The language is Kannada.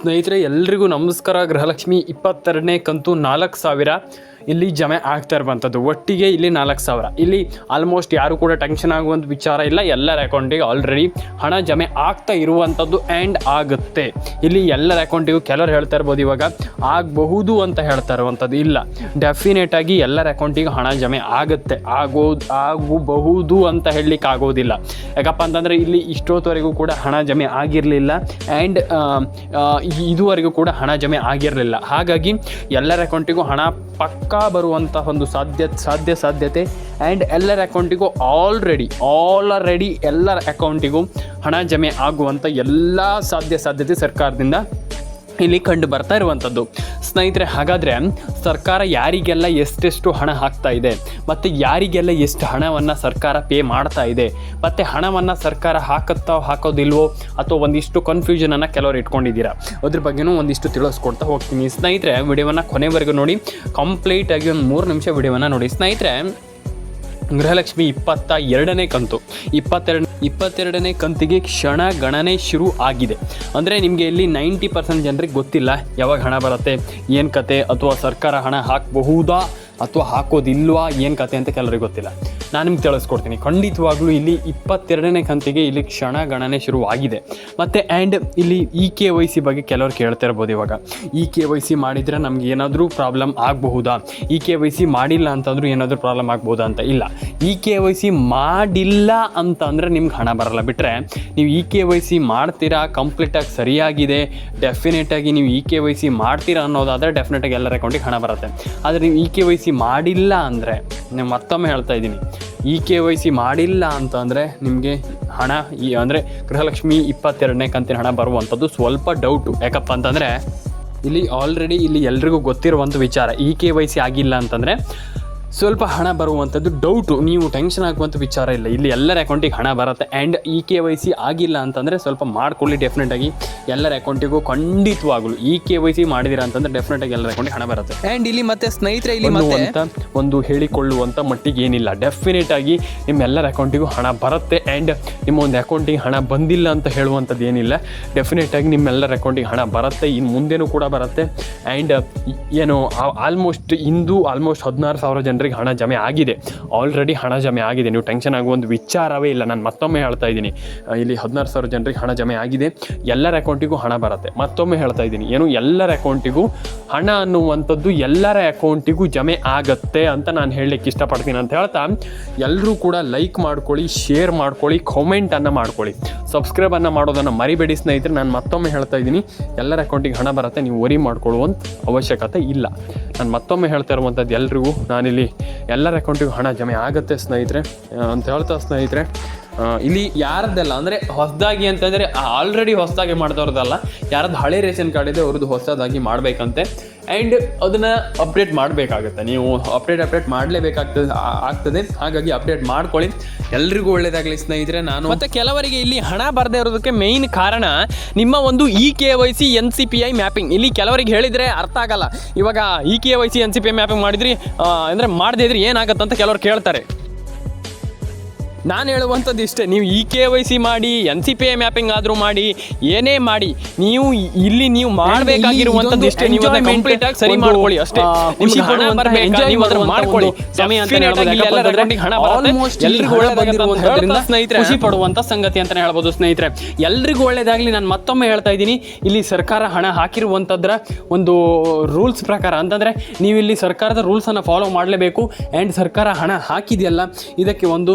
ಸ್ನೇಹಿತರೆ, ಎಲ್ರಿಗೂ ನಮಸ್ಕಾರ. ಗೃಹಲಕ್ಷ್ಮಿ ಇಪ್ಪತ್ತೆರಡನೇ ಕಂತು ನಾಲ್ಕು ಸಾವಿರ. ಇಲ್ಲಿ ಜಮೆ ಆಗ್ತಾ ಇರುವಂಥದ್ದು. ಒಟ್ಟಿಗೆ ಇಲ್ಲಿ ನಾಲ್ಕು ಸಾವಿರ. ಇಲ್ಲಿ ಆಲ್ಮೋಸ್ಟ್ ಯಾರು ಕೂಡ ಟೆನ್ಷನ್ ಆಗುವಂಥ ವಿಚಾರ ಇಲ್ಲ. ಎಲ್ಲರ ಅಕೌಂಟಿಗೆ ಆಲ್ರೆಡಿ ಹಣ ಜಮೆ ಆಗ್ತಾ ಇರುವಂಥದ್ದು ಆ್ಯಂಡ್ ಆಗುತ್ತೆ. ಇಲ್ಲಿ ಎಲ್ಲರ ಅಕೌಂಟಿಗೂ ಕೆಲವರು ಹೇಳ್ತಾ ಇರ್ಬೋದು ಇವಾಗ, ಆಗಬಹುದು ಅಂತ ಹೇಳ್ತಾ ಇರುವಂಥದ್ದು ಇಲ್ಲ. ಡೆಫಿನೆಟ್ ಆಗಿ ಎಲ್ಲರ ಅಕೌಂಟಿಗೂ ಹಣ ಜಮೆ ಆಗುತ್ತೆ. ಆಗೋ, ಆಗಬಹುದು ಅಂತ ಹೇಳಲಿಕ್ಕೆ ಆಗೋದಿಲ್ಲ. ಯಾಕಪ್ಪ ಅಂತಂದರೆ ಇಲ್ಲಿ ಇಷ್ಟೊತ್ತವರೆಗೂ ಕೂಡ ಹಣ ಜಮೆ ಆಗಿರಲಿಲ್ಲ. ಆ್ಯಂಡ್ ಇದುವರೆಗೂ ಕೂಡ ಹಣ ಜಮೆ ಆಗಿರಲಿಲ್ಲ. ಹಾಗಾಗಿ ಎಲ್ಲರ ಅಕೌಂಟಿಗೂ ಹಣ ಪಕ್ಕಾ ಬರುವಂಥ ಒಂದು ಸಾಧ್ಯ ಸಾಧ್ಯ, ಸಾಧ್ಯತೆ ಆ್ಯಂಡ್ ಎಲ್ಲರ ಅಕೌಂಟಿಗೂ ಆಲ್ರೆಡಿ ಆಲ್ರೆಡಿ ಎಲ್ಲರ ಅಕೌಂಟಿಗೂ ಹಣ ಜಮೆ ಆಗುವಂಥ ಎಲ್ಲ ಸಾಧ್ಯ, ಸಾಧ್ಯತೆ ಸರ್ಕಾರದಿಂದ ಇಲ್ಲಿ ಕಂಡು ಬರ್ತಾ ಇರುವಂಥದ್ದು. ಸ್ನೇಹಿತರೆ, ಹಾಗಾದರೆ ಸರ್ಕಾರ ಯಾರಿಗೆಲ್ಲ ಎಷ್ಟೆಷ್ಟು ಹಣ ಹಾಕ್ತಾ ಇದೆ ಮತ್ತು ಯಾರಿಗೆಲ್ಲ ಎಷ್ಟು ಹಣವನ್ನು ಸರ್ಕಾರ ಪೇ ಮಾಡ್ತಾ ಇದೆ, ಮತ್ತು ಹಣವನ್ನು ಸರ್ಕಾರ ಹಾಕುತ್ತಾ ಹಾಕೋದಿಲ್ವೋ ಅಥವಾ ಒಂದಿಷ್ಟು ಕನ್ಫ್ಯೂಷನನ್ನು ಕೆಲವರು ಇಟ್ಕೊಂಡಿದ್ದೀರಾ? ಅದ್ರ ಬಗ್ಗೆನೂ ಒಂದಿಷ್ಟು ತಿಳಿಸ್ಕೊಡ್ತಾ ಹೋಗ್ತೀನಿ. ಸ್ನೇಹಿತರೆ, ವಿಡಿಯೋವನ್ನು ಕೊನೆವರೆಗೂ ನೋಡಿ. ಕಂಪ್ಲೀಟಾಗಿ ಒಂದು ಮೂರು ನಿಮಿಷ ವಿಡಿಯೋವನ್ನು ನೋಡಿ. ಸ್ನೇಹಿತರೆ ಗೃಹಲಕ್ಷ್ಮಿ ಇಪ್ಪತ್ತ ಎರಡನೇ ಕಂತು. ಇಪ್ಪತ್ತೆರಡು ಇಪ್ಪತ್ತೆರಡನೇ ಕಂತಿಗೆ ಕ್ಷಣ ಗಣನೆ ಶುರು ಆಗಿದೆ. ಅಂದರೆ ನಿಮಗೆ ಇಲ್ಲಿ ನೈಂಟಿ ಪರ್ಸೆಂಟ್ ಜನರಿಗೆ ಗೊತ್ತಿಲ್ಲ ಯಾವಾಗ ಹಣ ಬರುತ್ತೆ, ಏನು ಕತೆ, ಅಥವಾ ಸರ್ಕಾರ ಹಣ ಹಾಕಬಹುದಾ, ಅಥವಾ ಹಾಕೋದಿಲ್ವಾ, ಏನು ಕತೆ ಅಂತ ಕೆಲವರಿಗೆ ಗೊತ್ತಿಲ್ಲ. ನಾನು ನಿಮ್ಗೆ ತಿಳಿಸ್ಕೊಡ್ತೀನಿ. ಖಂಡಿತವಾಗ್ಲೂ ಇಲ್ಲಿ ಇಪ್ಪತ್ತೆರಡನೇ ಕಂತಿಗೆ ಇಲ್ಲಿ ಕ್ಷಣ ಗಣನೆ ಶುರುವಾಗಿದೆ. ಮತ್ತು ಆ್ಯಂಡ್ ಇಲ್ಲಿ ಇ ಕೆ ವೈ ಸಿ ಬಗ್ಗೆ ಕೆಲವರು ಕೇಳ್ತಾ ಇರ್ಬೋದು ಇವಾಗ. ಇ ಕೆ ವೈ ಸಿ ಮಾಡಿದರೆ ನಮ್ಗೆ ಏನಾದರೂ ಪ್ರಾಬ್ಲಮ್ ಆಗಬಹುದಾ? ಇ ಕೆ ವೈ ಸಿ ಮಾಡಿಲ್ಲ ಅಂತಂದ್ರೂ ಏನಾದರೂ ಪ್ರಾಬ್ಲಮ್ ಆಗ್ಬೋದಾ ಅಂತ? ಇಲ್ಲ. ಇ ಕೆ ವೈ ಸಿ ಮಾಡಿಲ್ಲ ಅಂತಂದರೆ ನಿಮ್ಗೆ ಹಣ ಬರಲ್ಲ. ಬಿಟ್ಟರೆ ನೀವು ಇ ಕೆ ವೈ ಸಿ ಮಾಡ್ತೀರಾ? ಕಂಪ್ಲೀಟಾಗಿ ಸರಿಯಾಗಿದೆ? ಡೆಫಿನೆಟಾಗಿ ನೀವು ಇ ಕೆ ವೈ ಸಿ ಮಾಡ್ತೀರಾ ಅನ್ನೋದಾದರೆ ಡೆಫಿನೆಟಾಗಿ ಎಲ್ಲರ ಅಕೌಂಟಿಗೆ ಹಣ ಬರುತ್ತೆ. ಆದರೆ ನೀವು ಇ ಕೆ ವೈ ಸಿ ಮಾಡಿಲ್ಲ ಅಂದರೆ ನೀವು ಮತ್ತೊಮ್ಮೆ ಹೇಳ್ತಾ ಇದ್ದೀನಿ. ಇ ಕೆ ವೈ ಸಿ ಮಾಡಿಲ್ಲ ಅಂತಂದರೆ ನಿಮಗೆ ಹಣ ಈ ಅಂದರೆ ಗೃಹಲಕ್ಷ್ಮಿ ಇಪ್ಪತ್ತೆರಡನೇ ಕಂತಿನ ಹಣ ಬರುವಂಥದ್ದು ಸ್ವಲ್ಪ ಡೌಟು ಯಾಕಪ್ಪ ಅಂತಂದರೆ ಇಲ್ಲಿ ಆಲ್ರೆಡಿ ಇಲ್ಲಿ ಎಲ್ರಿಗೂ ಗೊತ್ತಿರುವಂಥ ವಿಚಾರ ಇ ಕೆ ವೈ ಸಿ ಆಗಿಲ್ಲ ಅಂತಂದರೆ ಸ್ವಲ್ಪ ಹಣ ಬರುವಂಥದ್ದು ಡೌಟು ನೀವು ಟೆನ್ಷನ್ ಆಗುವಂಥ ವಿಚಾರ ಇಲ್ಲ. ಇಲ್ಲಿ ಎಲ್ಲರ ಅಕೌಂಟಿಗೆ ಹಣ ಬರುತ್ತೆ. And E K Y C ಆಗಿಲ್ಲ ಅಂತಂದರೆ ಸ್ವಲ್ಪ ಮಾಡ್ಕೊಳ್ಳಿ ಡೆಫಿನೆಟಾಗಿ ಎಲ್ಲರ ಅಕೌಂಟಿಗೂ ಖಂಡಿತವಾಗಲು ಇ ಕೆ ವೈ ಸಿ ಮಾಡಿದಿರ ಅಂತಂದರೆ ಡೆಫಿನೆಟಾಗಿ ಎಲ್ಲರ ಅಕೌಂಟಿಗೆ ಹಣ ಬರುತ್ತೆ. ಆ್ಯಂಡ್ ಇಲ್ಲಿ ಮತ್ತೆ ಸ್ನೇಹಿತರೆ ಇಲ್ಲಿ ಮತ್ತೆ ಒಂದು ಹೇಳಿಕೊಳ್ಳುವಂಥ ಮಟ್ಟಿಗೆ ಏನಿಲ್ಲ. ಡೆಫಿನೆಟ್ ಆಗಿ ನಿಮ್ಮೆಲ್ಲರ ಅಕೌಂಟಿಗೂ ಹಣ ಬರುತ್ತೆ. ಆ್ಯಂಡ್ ನಿಮ್ಮ ಒಂದು ಅಕೌಂಟಿಗೆ ಹಣ ಬಂದಿಲ್ಲ ಅಂತ ಹೇಳುವಂಥದ್ದು ಏನಿಲ್ಲ. ಡೆಫಿನೆಟಾಗಿ ನಿಮ್ಮೆಲ್ಲರ ಅಕೌಂಟಿಗೆ ಹಣ ಬರುತ್ತೆ. ಇನ್ನು ಮುಂದೆನೂ ಕೂಡ ಬರುತ್ತೆ. ಆ್ಯಂಡ್ ಏನು ಆಲ್ಮೋಸ್ಟ್ ಇಂದು ಆಲ್ಮೋಸ್ಟ್ ಹದಿನಾರು ಸಾವಿರ ಜನರಿಗೆ ಹಣ ಜಮೆ ಆಗಿದೆ. ಆಲ್ರೆಡಿ ಹಣ ಜಮೆ ಆಗಿದೆ. ನೀವು ಟೆನ್ಷನ್ ಆಗುವ ಒಂದು ವಿಚಾರವೇ ಇಲ್ಲ. ನಾನು ಮತ್ತೊಮ್ಮೆ ಹೇಳ್ತಾ ಇದ್ದೀನಿ. ಇಲ್ಲಿ ಹದಿನಾರು ಸಾವಿರ ಜನರಿಗೆ ಹಣ ಜಮೆ ಆಗಿದೆ. ಎಲ್ಲರ ಅಕೌಂಟಿಗೂ ಹಣ ಬರುತ್ತೆ. ಮತ್ತೊಮ್ಮೆ ಹೇಳ್ತಾ ಇದ್ದೀನಿ. ಏನು, ಎಲ್ಲರ ಅಕೌಂಟಿಗೂ ಹಣ ಅನ್ನುವಂಥದ್ದು ಎಲ್ಲರ ಅಕೌಂಟಿಗೂ ಜಮೆ ಆಗತ್ತೆ ಅಂತ ನಾನು ಹೇಳಲಿಕ್ಕೆ ಇಷ್ಟಪಡ್ತೀನಿ ಅಂತ ಹೇಳ್ತಾ ಎಲ್ಲರೂ ಕೂಡ ಲೈಕ್ ಮಾಡ್ಕೊಳ್ಳಿ ಶೇರ್ ಮಾಡ್ಕೊಳ್ಳಿ ಕಾಮೆಂಟನ್ನು ಮಾಡ್ಕೊಳ್ಳಿ. ಸಬ್ಸ್ಕ್ರೈಬನ್ನು ಮಾಡೋದನ್ನು ಮರಿಬೇಡಿ ಸ್ನೇಹಿತರೆ. ನಾನು ಮತ್ತೊಮ್ಮೆ ಹೇಳ್ತಾ ಇದ್ದೀನಿ. ಎಲ್ಲರ ಅಕೌಂಟಿಗೆ ಹಣ ಬರುತ್ತೆ. ನೀವು ವರಿ ಮಾಡ್ಕೊಳ್ಳುವಂಥ ಅವಶ್ಯಕತೆ ಇಲ್ಲ. ನಾನು ಮತ್ತೊಮ್ಮೆ ಹೇಳ್ತಾ ಇರುವಂಥದ್ದು ಎಲ್ರಿಗೂ ನಾನಿಲ್ಲಿ ಎಲ್ಲರ ಅಕೌಂಟಿಗೂ ಹಣ ಜಮೆ ಆಗುತ್ತೆ ಸ್ನೇಹಿತರೆ ಅಂತ ಹೇಳ್ತಾ ಸ್ನೇಹಿತರೆ. ಇಲ್ಲಿ ಯಾರದ್ದೆಲ್ಲ, ಅಂದರೆ ಹೊಸದಾಗಿ ಅಂತಂದರೆ ಆಲ್ರೆಡಿ ಹೊಸದಾಗಿ ಮಾಡಿದವ್ರದ್ದಲ್ಲ. ಯಾರದ್ದು ಹಳೆ ರೇಷನ್ ಕಾರ್ಡ್ ಇದೆ, ಅವ್ರದ್ದು ಹೊಸದಾಗಿ ಮಾಡಬೇಕಂತೆ. ಆ್ಯಂಡ್ ಅದನ್ನು ಅಪ್ಡೇಟ್ ಮಾಡಬೇಕಾಗುತ್ತೆ. ನೀವು ಅಪ್ಡೇಟ್ ಅಪ್ಡೇಟ್ ಮಾಡಲೇಬೇಕಾಗ್ತದೆ ಆಗ್ತದೆ. ಹಾಗಾಗಿ ಅಪ್ಡೇಟ್ ಮಾಡ್ಕೊಳ್ಳಿ. ಎಲ್ರಿಗೂ ಒಳ್ಳೇದಾಗಲಿ ಸ್ನೇಹಿತರೆ, ನಾನು ಮತ್ತೆ ಕೆಲವರಿಗೆ ಇಲ್ಲಿ ಹಣ ಬರದೇ ಇರೋದಕ್ಕೆ ಮೇಯ್ನ್ ಕಾರಣ ನಿಮ್ಮ ಒಂದು E K Y C N C P I mapping ಇಲ್ಲಿ ಕೆಲವರಿಗೆ ಹೇಳಿದರೆ ಅರ್ಥ ಆಗಲ್ಲ. ಇವಾಗ E K Y C N C P I mapping ಮಾಡಿದ್ರಿ ಅಂದರೆ ಅಂದ್ರೆ ಮಾಡದೇ ಇದ್ರೆ ಏನಾಗುತ್ತೆ ಅಂತ ಕೆಲವರು ಕೇಳ್ತಾರೆ. ನಾನು ಹೇಳುವಂಥದ್ದು ಇಷ್ಟೇ ನೀವು ಇ ಕೆ ವೈ ಸಿ ಮಾಡಿ N C P I mapping ಆದರೂ ಮಾಡಿ ಏನೇ ಮಾಡಿ ನೀವು ಇಲ್ಲಿ ನೀವು ಮಾಡಬೇಕಾಗಿರುವಂಥದ್ದು ಇಷ್ಟೇ ನೀವು ಅದನ್ನ ಕಂಪ್ಲೀಟ್ ಆಗಿ ಸರಿ ಮಾಡ್ಕೊಳ್ಳಿ ಅಷ್ಟೇ. ಖುಷಿ ನೀವು ಅದನ್ನ ಮಾಡ್ಕೊಳ್ಳಿ. ಸಮಯ ಅಂತ ಹಣ ಎಲ್ರಿಗೂ ಹೇಳ್ತಾ ಸ್ನೇಹಿತರೆ. ಖುಷಿ ಪಡುವಂಥ ಸಂಗತಿ ಅಂತಾನೆ ಹೇಳ್ಬೋದು ಸ್ನೇಹಿತರೆ. ಎಲ್ರಿಗೂ ಒಳ್ಳೇದಾಗಲಿ ನಾನು ಮತ್ತೊಮ್ಮೆ ಹೇಳ್ತಾ ಇದ್ದೀನಿ. ಇಲ್ಲಿ ಸರ್ಕಾರ ಹಣ ಹಾಕಿರುವಂಥದ್ರ ಒಂದು ರೂಲ್ಸ್ ಪ್ರಕಾರ ಅಂತಂದರೆ ನೀವು ಇಲ್ಲಿ ಸರ್ಕಾರದ ರೂಲ್ಸನ್ನು ಫಾಲೋ ಮಾಡಲೇಬೇಕು. ಆ್ಯಂಡ್ ಸರ್ಕಾರ ಹಣ ಹಾಕಿದೆಯಲ್ಲ ಇದಕ್ಕೆ ಒಂದು